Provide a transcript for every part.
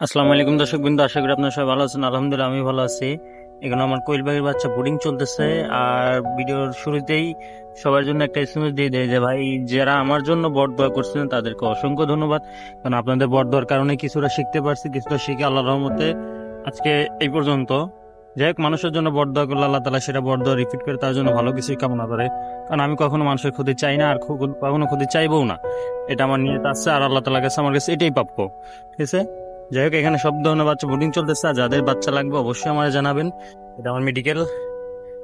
আসসালামু আলাইকুম দর্শক বিন্দু আশা করি আপনারা সবাই ভালো আছেন। আলহামদুলিল্লাহ আমি ভালো আছি। এখানে আমার কোয়েল পাখির বাচ্চা বোর্ডিং চলতেছে। আর ভিডিওর শুরুতেই সবার জন্য একটা এসএমএস দিয়ে দেয় যে ভাই যারা আমার জন্য বট দোয়া করছেন তাদেরকে অসংখ্য ধন্যবাদ। কারণ আপনাদের বট দোয়ার কারণে কিছুটা শিখতে পারছি কিছুটা শিখে আল্লাহ রহমতে আজকে এই পর্যন্ত। যাই হোক মানুষের জন্য বট দোয়া করলে আল্লাহ তালা সেটা বট দোয়া রিপিট করে তার জন্য ভালো কিছুই কামনা করে। কারণ আমি কখনো মানুষের ক্ষতি চাই না আর কখনো- ক্ষতি চাইবও না। এটা আমার নিয়ত আছে আর আল্লাহ তালার কাছে আমার কাছে এটাই প্রাপ্য। ঠিক আছে? যাই হোক, এখানে সব ধরনের বাচ্চা বোর্ডিং চলতেছে, আর যাদের বাচ্চা লাগবে অবশ্যই আমার জানাবেন। এটা আমার মেডিকেল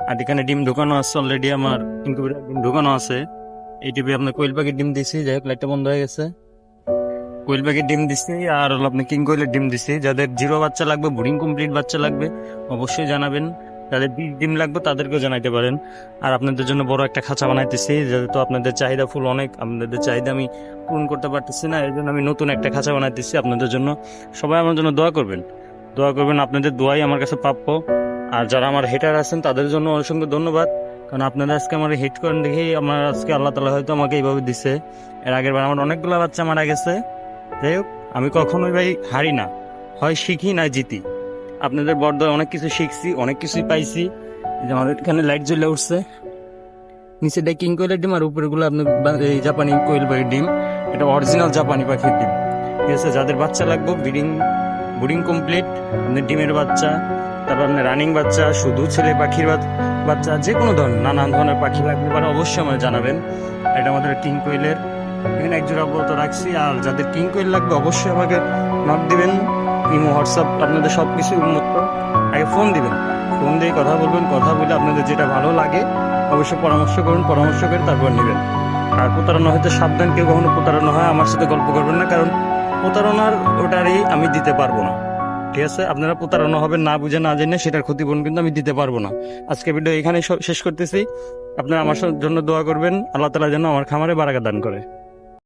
আর এখানে ডিম ঢুকানো আছে অলরেডি আমার ইনকিউবেটার ডিম ঢুকানো আছে। এই টিপে আপনার কোয়েল পাখির ডিম দিছি, যাই হোক লাইটটা বন্ধ হয়ে গেছে। কোয়েল পাখির ডিম দিছি, আর আপনি কিং কোয়েলের ডিম দিছি। যাদের জিরো বাচ্চা লাগবে বোর্ডিং কমপ্লিট বাচ্চা লাগবে, অবশ্যই জানাবেন। যাদের ডিম লাগবে তাদেরকেও জানাইতে পারেন। আর আপনাদের জন্য বড় একটা খাঁচা বানাইতেছি, যাতে তো আপনাদের চাহিদা ফুল অনেক, আপনাদের চাহিদা আমি পূরণ করতে পারতেছি না এই জন্য আমি নতুন একটা খাঁচা বানাইতেছি আপনাদের জন্য। সবাই আমার জন্য দোয়া করবেন। দোয়া করবেন, আপনাদের দোয়াই আমার কাছে প্রাপ্য। আর যারা আমার হেটার আছেন, তাদের জন্য অসংখ্য ধন্যবাদ। কারণ আপনারা আজকে আমার হিট করেন দেখেই আমার আজকে আল্লাহ তালা হয়তো আমাকে এইভাবে দিছে। এর আগের বার আমার অনেকগুলো বাচ্চা মারা গেছে। যাই হোক, আমি কখনোই ভাই হারি না। হয় শিখি না জিতি। আপনাদের বর্দয় অনেক কিছু শিখছি, অনেক কিছুই পাইছি। যে আমাদের এখানে লাইট জ্বলে উঠছে। নিচেটা কিং কোয়েলের ডিম আর উপরেগুলো আপনি এই জাপানি কোয়েল পাখির ডিম। এটা অরিজিনাল জাপানি পাখির ডিম। ঠিক আছে, যাদের বাচ্চা লাগবে ব্রিডিং ব্রিডিং কমপ্লিট আপনার ডিমের বাচ্চা, তারপর আপনার রানিং বাচ্চা, শুধু ছেলে পাখির বাচ্চা যে কোনো ধরনের, নানান ধরনের পাখি লাগবে পারে, অবশ্যই আমায় জানাবেন। এটা আমাদের কিং কোয়েলের এখানে এক জোড়া অবরত রাখছি। আর যাদের কিং কোয়েল লাগবে, অবশ্যই আমাকে নক দিবেন। ইমো, হোয়াটসঅ্যাপ, আপনাদের সব কিছু উন্মুক্ত। আগে ফোন দিবেন, ফোন দিয়ে কথা বলবেন, কথা বলে আপনাদের যেটা ভালো লাগে, অবশ্যই পরামর্শ করুন, পরামর্শ করে তারপর নেবেন। আর প্রতারণা হয়তো সাবধান, কেউ কখনো প্রতারণা হয়, আমার সাথে গল্প করবেন না, কারণ প্রতারণার ওটারই আমি দিতে পারব না। ঠিক আছে? আপনারা প্রতারণা হবেন, না বুঝে, না জেনে সেটার ক্ষতিপূরণ কিন্তু আমি দিতে পারব না। আজকে ভিডিও এখানে শেষ করতেছি। আপনারা আমার জন্য দোয়া করবেন, আল্লাহ তালা যেন আমার খামারে বারাকা দান করে।